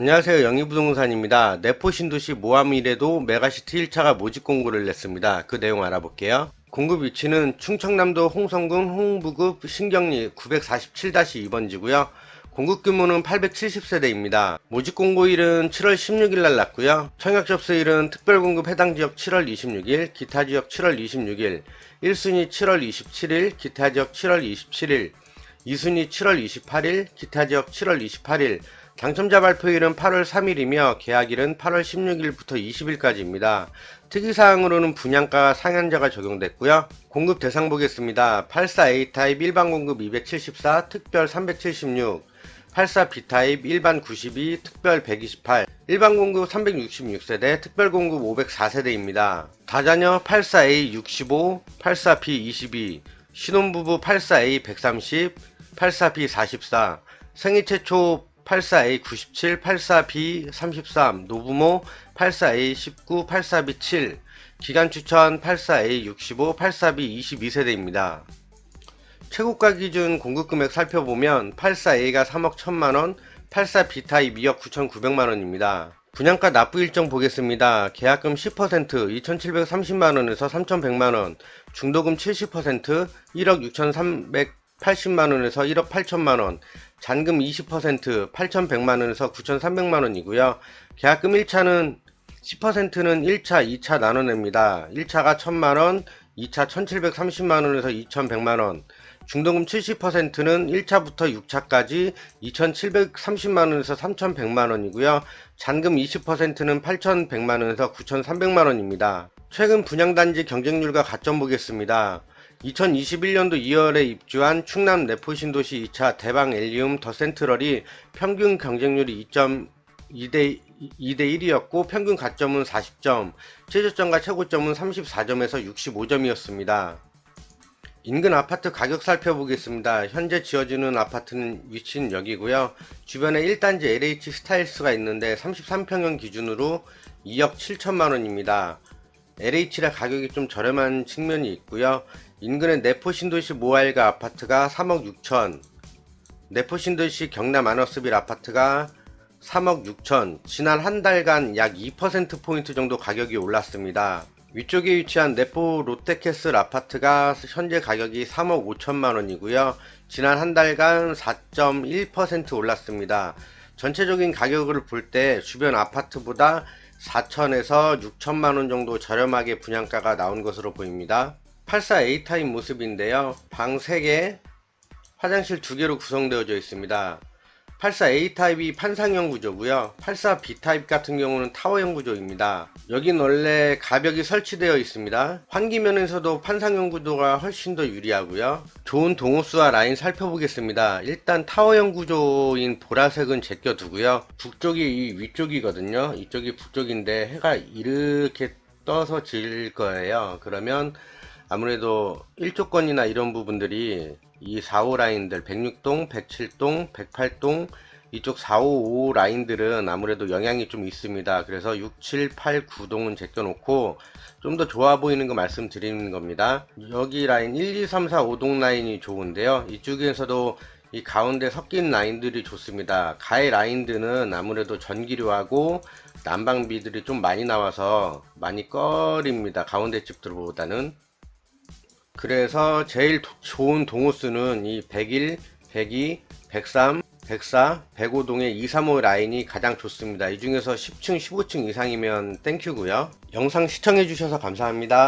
안녕하세요. 영희부동산입니다. 내포 신도시 모함이래도 메가시티 1차가 모집 공고를 냈습니다. 그 내용 알아볼게요. 공급 위치는 충청남도 홍성군 홍부급 신경리 947-2번지고요. 공급 규모는 870세대입니다. 모집 공고일은 7월 16일 날 났고요. 청약 접수일은 특별 공급 해당 지역 7월 26일, 기타 지역 7월 26일, 1순위 7월 27일, 기타 지역 7월 27일, 2순위 7월 28일, 기타 지역 7월 28일, 당첨자 발표일은 8월 3일이며 계약일은 8월 16일부터 20일까지입니다. 특이사항으로는 분양가 상한제가 적용됐고요. 공급 대상 보겠습니다. 84A 타입 일반 공급 274, 특별 376, 84B 타입 일반 92, 특별 128, 일반 공급 366세대, 특별 공급 504세대입니다. 다자녀 84A 65, 84B 22, 신혼부부 84A 130, 84B 44, 생애 최초 84A 97, 84B 33, 노부모 84A 19, 84B 7, 기간 추천 84A 65, 84B 22세대입니다. 최고가 기준 공급 금액 살펴보면 84A가 3억 1천만원, 84B 타입 2억 9,900만원입니다. 분양가 납부 일정 보겠습니다. 계약금 10%, 2,730만원에서 3,100만원, 중도금 70%, 1억 6,380만원에서 1억 8천만원, 잔금 20%, 8,100만 원에서 9,300만 원이고요. 계약금 1차는 10%는 1차, 2차 나눠냅니다. 1차가 1,000만 원, 2차 1,730만 원에서 2,100만 원, 중도금 70%는 1차부터 6차까지 2,730만 원에서 3,100만 원이고요. 잔금 20%는 8,100만 원에서 9,300만 원입니다. 최근 분양단지 경쟁률과 가점 보겠습니다. 2021년도 2월에 입주한 충남 내포 신도시 2차 대방 엘리움 더 센트럴이 평균 경쟁률이 2.2대 2대 1이었고 평균 가점은 40점, 최저점과 최고점은 34점에서 65점이었습니다. 인근 아파트 가격 살펴보겠습니다. 현재 지어지는 아파트는 위치는 여기고요. 주변에 1단지 LH 스타일스가 있는데 33평형 기준으로 2억 7천만 원입니다. LH라 가격이 좀 저렴한 측면이 있고요. 인근의 내포 신도시 모알가 아파트가 3억 6천, 내포 신도시 경남 아너스빌 아파트가 3억 6천, 지난 한 달간 약 2%포인트 정도 가격이 올랐습니다. 위쪽에 위치한 네포 롯데캐슬 아파트가 현재 가격이 3억 5천만 원이고요. 지난 한 달간 4.1% 올랐습니다. 전체적인 가격을 볼 때 주변 아파트보다 4천에서 6천만 원 정도 저렴하게 분양가가 나온 것으로 보입니다. 84A 타입 모습인데요. 방 3개, 화장실 2개로 구성되어져 있습니다. 84A 타입이 판상형 구조고요. 84B 타입 같은 경우는 타워형 구조입니다. 여긴 원래 가벽이 설치되어 있습니다. 환기면에서도 판상형 구조가 훨씬 더 유리하고요. 좋은 동호수와 라인 살펴보겠습니다. 일단 타워형 구조인 보라색은 제껴두고요. 북쪽이 이 위쪽이거든요. 이쪽이 북쪽인데 해가 이렇게 떠서 질 거예요. 그러면 아무래도 일조권이나 이런 부분들이 이 4, 5 라인들 106동, 107동, 108동 이쪽 4, 5, 5 라인들은 아무래도 영향이 좀 있습니다. 그래서 6, 7, 8, 9동은 제껴놓고 좀 더 좋아 보이는 거 말씀드리는 겁니다. 여기 라인 1, 2, 3, 4, 5동 라인이 좋은데요. 이쪽에서도 이 가운데 섞인 라인들이 좋습니다. 가해 라인들은 아무래도 전기료하고 난방비들이 좀 많이 나와서 많이 꺼립니다. 가운데 집들보다는. 그래서 제일 도- 좋은 동호수는 이 101, 102, 103, 104, 105동의 235 라인이 가장 좋습니다. 이 중에서 10층, 15층 이상이면 땡큐고요. 영상 시청해주셔서 감사합니다.